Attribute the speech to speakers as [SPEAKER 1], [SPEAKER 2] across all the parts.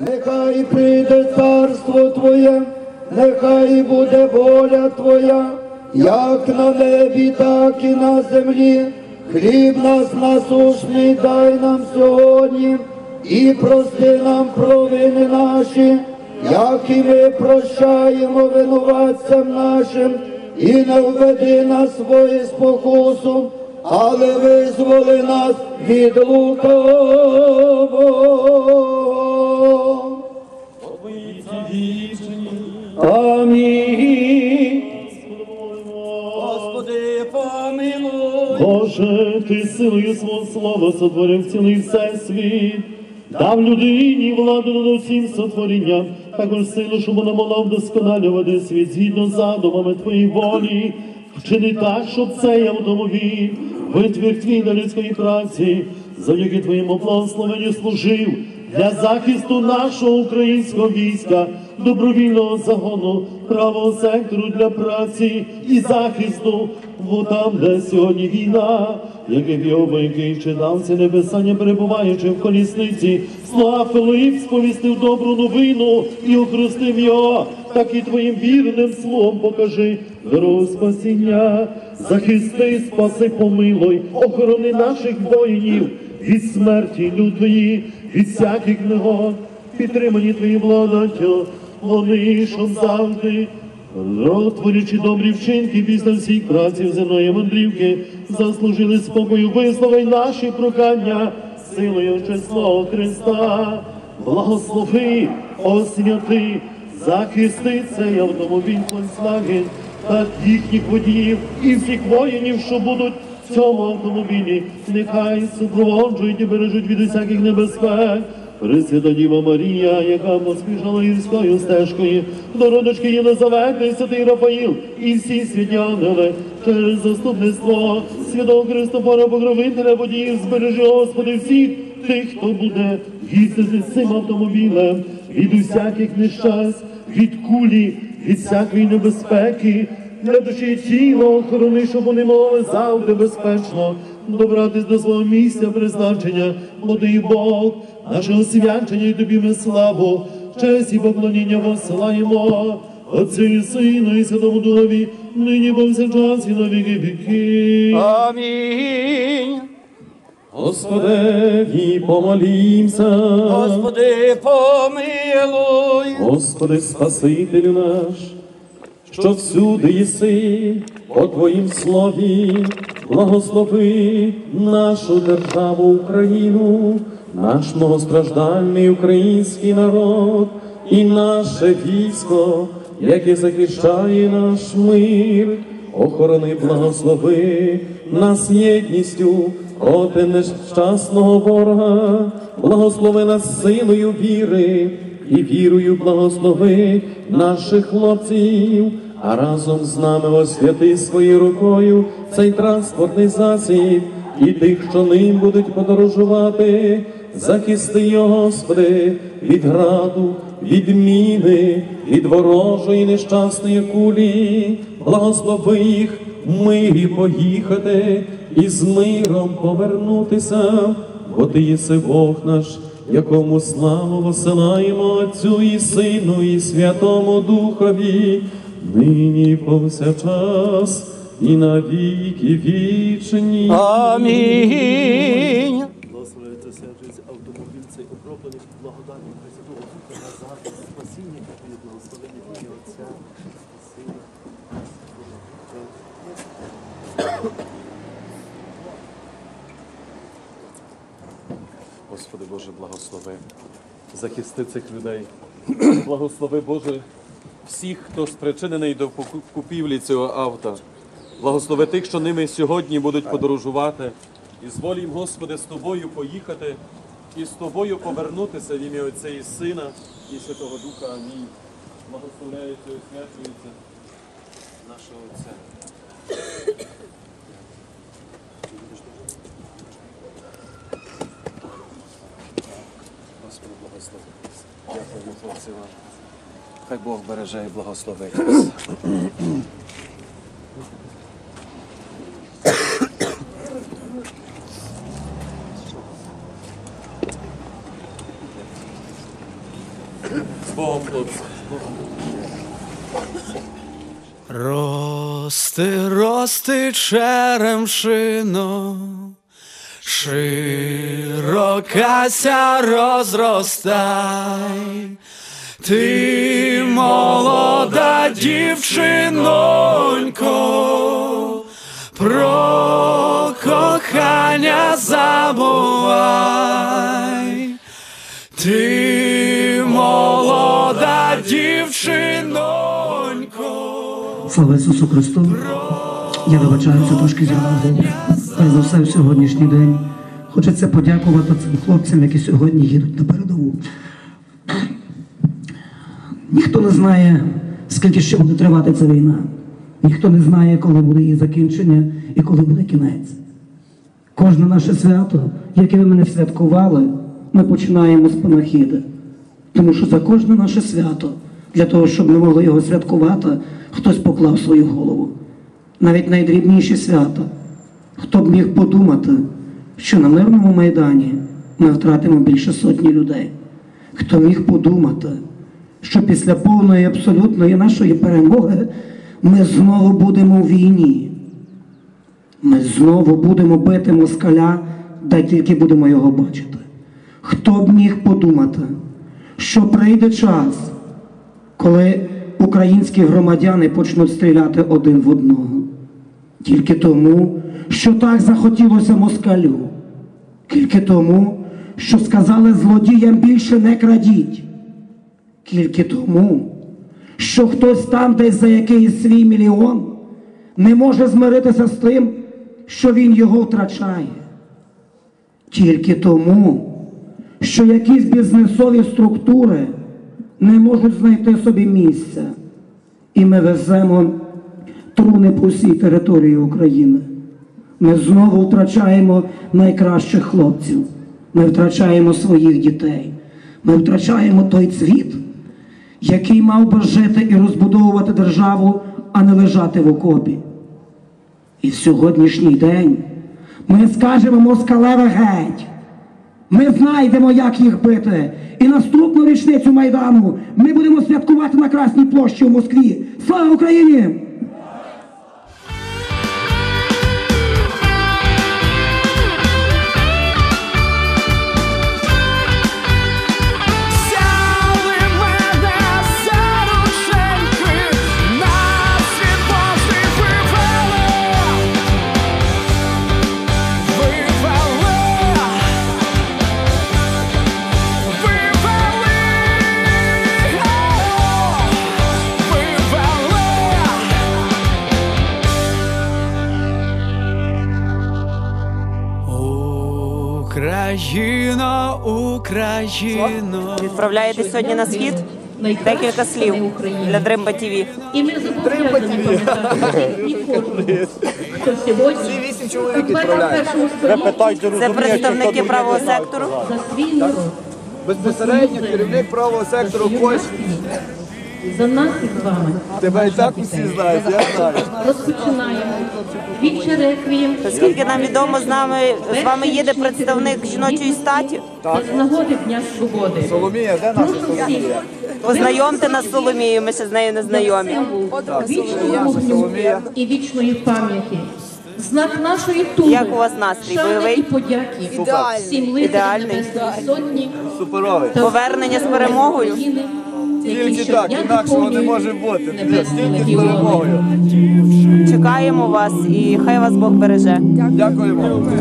[SPEAKER 1] нехай прийде царство Твоє, нехай буде воля Твоя, як на небі, так і на землі. Хліб нас насушний дай нам сьогодні, і прости нам провини наші, як і ми прощаємо винуватцям нашим, і не введи нас в спокусу, але визволи нас від лукавого. Амінь.
[SPEAKER 2] Господи, помилуй.
[SPEAKER 3] Боже, ти силою свого слова сотворив цілий всесвіт, дав людині владу над усім сотворінням, також силу, щоб вона могла вдосконалювати світ згідно задумами твоєї волі. Вчини так, щоб цей автомобіль, витвір твій на людської праці, завдяки твоєму благословенню служив для захисту нашого українського війська, добровільного загону, правого сектору для праці і захисту, бо там, де сьогодні війна, який Його який читався небесання, перебуваючи в колісниці, слава Филип сповістив добру новину і охрестив його, так і твоїм вірним словом покажи. Дорогу спасіння, захисти, спаси, помилуй, охорони наших воїнів від смерті лютої, від всяких негод, підтримані твої благодаттю, вони, щоб завжди, ротворячи добрі вчинки після всіх праців земної мандрівки, заслужили спокою, висловай наші прохання, силою чесного Христа, благослови, освяти, захисти цей автомобіль Volkswagen та їхніх водіїв і всіх воїнів, що будуть цьому автомобілі, нехай супроводжують і бережуть від усяких небезпек. Пресвята Діва Марія, яка поспішала гірською стежкою, до родочки Єлизавети, святий Рафаїл і всі святі ангели, через заступництво святого Христофора Покровителя водіїв, збережи, Господи, всіх тих, хто буде їздити цим автомобілем. Від усяких нещасть, від кулі, від всякої небезпеки, для душі і тіла охорони, щоб вони могли завжди безпечно добратись до свого місця призначення, бо ти Бог, нашого свячення і тобі ми славу, честь і поклоніння посилаємо. Отцю і Сину і Святому Духові, нині повсякчас і на віки віки.
[SPEAKER 2] Амінь.
[SPEAKER 3] Господи, помолімся.
[SPEAKER 2] Господи, помилуй.
[SPEAKER 3] Господи, Спасителю наш, що всюди єси, по Твоїм слові, благослови нашу державу Україну, наш многостраждальний український народ і наше військо, яке захищає наш мир, охорони, благослови нас єдністю проти нещасного ворога, благослови нас силою віри і вірою благослови наших хлопців, а разом з нами освяти своєю рукою цей транспортний засіб і тих, що ним будуть подорожувати. Захисти Господи, від граду, від міни, від ворожої нещасної кулі, благослови їх в мирі поїхати і з миром повернутися, бо ти єси Бог наш, якому славу посилаємо Отцю і Сину, і Святому Духові, нині повсякчас, і на віки вічні.
[SPEAKER 2] Амінь.
[SPEAKER 4] Благословиться святий автомобіль цей окроплений благодаті Пресвятого Духа на захист спасіння і благословення ім'я Отця, і Сина. Господи Боже, благослови. Захисти цих людей. Благослови Боже всіх, хто спричинений до купівлі цього авто. Благослови тих, що ними сьогодні будуть подорожувати. І зволі Господи, з тобою поїхати і з тобою повернутися в ім'я Отця і Сина і Святого Духа. Амінь. Благословляється і освячується нашого Отця. Господи, благослови. Дякуємо, хлопці вам. Хай Бог береже і благословить вас.
[SPEAKER 2] Рости, рости черемшино, широкася розростай, ти молода дівчинонько, про кохання забувай, ти молода дівчинонько.
[SPEAKER 5] Слава Ісусу Христу! Я вибачаюся трошки зразу. Перш за все в сьогоднішній день. Хочеться подякувати цим хлопцям, які сьогодні їдуть на Ніхто не знає, скільки ще буде тривати ця війна. Ніхто не знає, коли буде її закінчення і коли буде кінець. Кожне наше свято, яке ви мене святкували, ми починаємо з панахіди. Тому що за кожне наше свято, для того, щоб ми могли його святкувати, хтось поклав свою голову. Навіть найдрібніші свята. Хто б міг подумати, що на мирному майдані ми втратимо більше сотні людей. Хто міг подумати, що після повної абсолютної нашої перемоги ми знову будемо в війні. Ми знову будемо бити москаля, дай тільки будемо його бачити. Хто б міг подумати, що прийде час, коли українські громадяни почнуть стріляти один в одного. Тільки тому, що так захотілося москалю. Тільки тому, що сказали злодіям більше не крадіть. Тільки тому, що хтось там десь за якийсь свій мільйон не може змиритися з тим, що він його втрачає. Тільки тому, що якісь бізнесові структури не можуть знайти собі місця. І ми веземо труни по всій території України. Ми знову втрачаємо найкращих хлопців. Ми втрачаємо своїх дітей. Ми втрачаємо той цвіт, який мав би жити і розбудовувати державу, а не лежати в окопі. І в сьогоднішній день ми скажемо москалеве геть. Ми знайдемо, як їх бити. І наступну річницю Майдану ми будемо святкувати на Красній площі у Москві. Слава Україні!
[SPEAKER 2] Україна, Україно.
[SPEAKER 6] Відправляєтесь сьогодні на схід? Декілька слів для Дримба ТВ.
[SPEAKER 7] І ми сьогодні 21 столітті
[SPEAKER 6] Це представники правого сектору.
[SPEAKER 1] Безпосередньо керівник правого сектору Кось.
[SPEAKER 7] За нас із вами.
[SPEAKER 1] Тебе і так усі знають, я знаю.
[SPEAKER 7] Розпочинаємо віче реквієм
[SPEAKER 6] Наскільки нам відомо, з нами з вами їде представник жіночої статі.
[SPEAKER 7] з нагоди Дня Свободи.
[SPEAKER 1] Соломія, де наша
[SPEAKER 7] всіх
[SPEAKER 6] Познайомте нас з Соломією, ми ще з нею не знайомі.
[SPEAKER 7] вічного вогню і вічної пам'яті. Знак нашої туги,
[SPEAKER 6] Як у вас настрій? Бойовий?
[SPEAKER 7] і подяки всім лицарям
[SPEAKER 6] Ідеальний.
[SPEAKER 7] Небесної Сотні
[SPEAKER 1] суперовий.
[SPEAKER 6] Повернення з перемогою.
[SPEAKER 7] України,
[SPEAKER 1] Тільки так, інакшого не може бути. Тільки з перемогою.
[SPEAKER 6] Чекаємо вас і хай вас Бог береже.
[SPEAKER 1] Дякуємо.
[SPEAKER 6] Хлопці,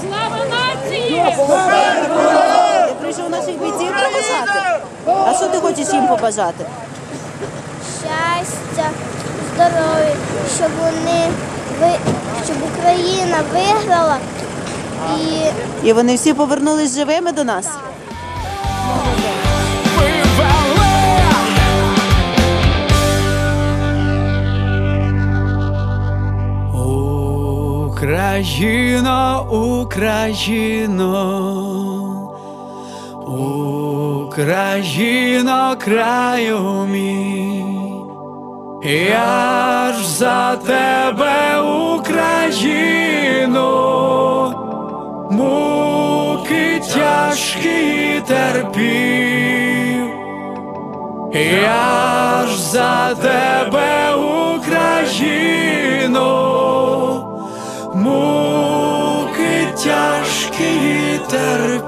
[SPEAKER 6] Слава нації! Прийшов наших бійців побажати. А що ти хочеш їм побажати?
[SPEAKER 8] Щастя, здоров'я, щоб вони щоб Україна виграла і
[SPEAKER 6] І вони всі повернулись живими до нас.
[SPEAKER 2] Україно, Україно, Україно, краю мій, я ж за тебе, Україно, муки тяжкі терпів. Я ж за тебе, Україно, муки тяжкі терпів.